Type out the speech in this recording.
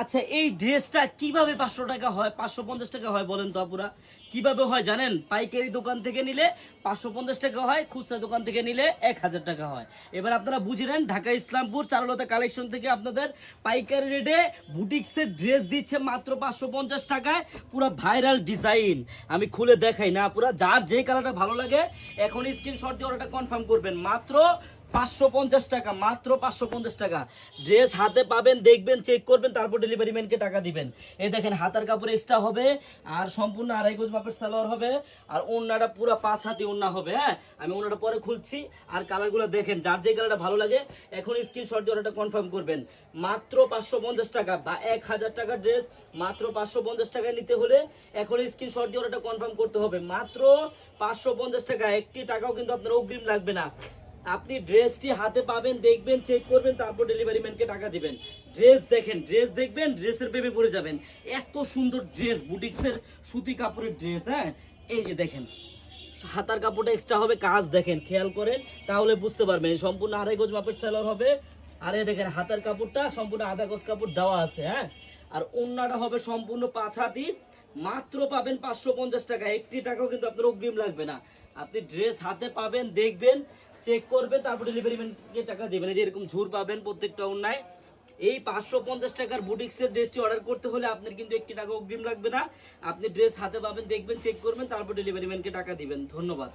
আচ্ছা এই ড্রেসটা কীভাবে পাঁচশো টাকা হয়, পাঁচশো পঞ্চাশ টাকা হয় বলেন তো আপুরা? কীভাবে হয় জানেন? পাইকারি দোকান থেকে নিলে পাঁচশো পঞ্চাশ টাকা হয়, খুচরা দোকান থেকে নিলে এক হাজার টাকা হয়। এবার আপনারা বুঝে নেন, ঢাকা ইসলামপুর চারুলতা কালেকশন থেকে আপনাদের পাইকারি রেটে বুটিক্সের ড্রেস দিচ্ছে মাত্র পাঁচশো পঞ্চাশ টাকায়, পুরো ভাইরাল ডিজাইন। আমি খুলে দেখাই না পুরা যার যে কালারটা ভালো লাগে, এখন স্ক্রিনশট দিয়ে ওটা কনফার্ম করবেন। মাত্র পাঁচশো পঞ্চাশ টাকা, মাত্র পাঁচশো পঞ্চাশ টাকা। ড্রেস হাতে পাবেন, দেখবেন চেক করবেন, তারপর ডেলিভারি ম্যানকে টাকা দিবেন। এই দেখেন, হাতার কাপড় এক্সট্রা হবে, আর সম্পূর্ণ আড়াই গজ মাপের সালোয়ার হবে, আর ওড়নাটা পুরো পাঁচ হাতি ওড়না হবে হ্যাঁ? আমি ওড়নাটা পরে খুলছি, আর কালারগুলো দেখেন, যার যে কালারটা ভালো লাগে, এখন স্ক্রিনশট দিয়ে ওটা কনফার্ম করবেন। মাত্র পাঁচশো পঞ্চাশ টাকা বা এক হাজার টাকার ড্রেস, মাত্র পাঁচশো পঞ্চাশ টাকা নিতে হলে এখন স্ক্রিনশট দিয়ে ওটা কনফার্ম করতে হবে। মাত্র পাঁচশো পঞ্চাশ টাকা, একটি টাকাও কিন্তু আপনার অগ্রিম লাগবে না। আপনি ড্রেসটি হাতে পাবেন, দেখবেন চেক করবেন, তারপর ডেলিভারি ম্যানকে টাকা দিবেন। ড্রেস দেখেন, ড্রেস দেখবেন, ড্রেসের প্রেমে পড়ে যাবেন। এত সুন্দর ড্রেস, বুটিক্সের সুতি কাপড়ের ড্রেস হ্যাঁ? এই যে দেখেন, হাতার কাপড়টা এক্সট্রা হবে, কাজ দেখেন, খেয়াল করেন, তাহলে বুঝতে পারবেন। সম্পূর্ণ আড়াই গজ মাপের সেলার হবে। আর এই দেখেন, হাতার কাপড়টা সম্পূর্ণ আধা গজ কাপড় দেওয়া আছে হ্যাঁ? আর অন্যটা হবে সম্পূর্ণ পাঁচ হাতি। মাত্র পাবেন পাঁচশো পঞ্চাশ টাকা। একটি টাকাও কিন্তু আপনার অগ্রিম লাগবে না। আপনি ড্রেস হাতে পাবেন, দেখবেন চেক করবেন, তারপর ডেলিভারি ম্যানকে টাকা দেবেন। যে এরকম ঝুর পাবেন প্রত্যেকটা অন্যায় এই পাঁচশো পঞ্চাশ টাকার বুটিক্সের ড্রেসটি অর্ডার করতে হলে আপনার কিন্তু একটি টাকা অগ্রিম লাগবে না। আপনি ড্রেস হাতে পাবেন, দেখবেন চেক করবেন, তারপর ডেলিভারি ম্যানকে টাকা দিবেন। ধন্যবাদ।